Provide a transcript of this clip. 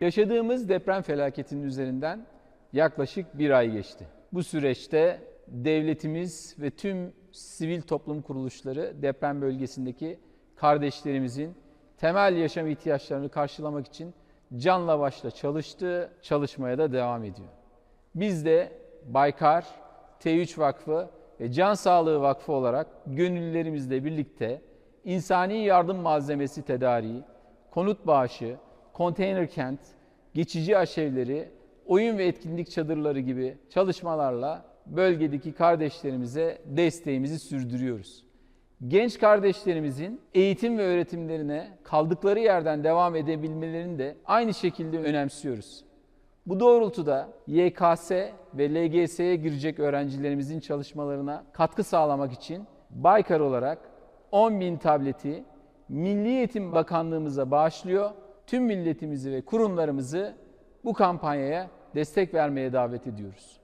Yaşadığımız deprem felaketinin üzerinden yaklaşık bir ay geçti. Bu süreçte devletimiz ve tüm sivil toplum kuruluşları deprem bölgesindeki kardeşlerimizin temel yaşam ihtiyaçlarını karşılamak için canla başla çalıştı, çalışmaya da devam ediyor. Biz de Baykar, T3 Vakfı ve Can Sağlığı Vakfı olarak gönüllülerimizle birlikte insani yardım malzemesi tedariği, konut bağışı, konteyner kent, geçici aşevleri, oyun ve etkinlik çadırları gibi çalışmalarla bölgedeki kardeşlerimize desteğimizi sürdürüyoruz. Genç kardeşlerimizin eğitim ve öğretimlerine kaldıkları yerden devam edebilmelerini de aynı şekilde önemsiyoruz. Bu doğrultuda YKS ve LGS'ye girecek öğrencilerimizin çalışmalarına katkı sağlamak için Baykar olarak 10.000 tableti Milli Eğitim Bakanlığımıza bağışlıyor. Tüm milletimizi ve kurumlarımızı bu kampanyaya destek vermeye davet ediyoruz.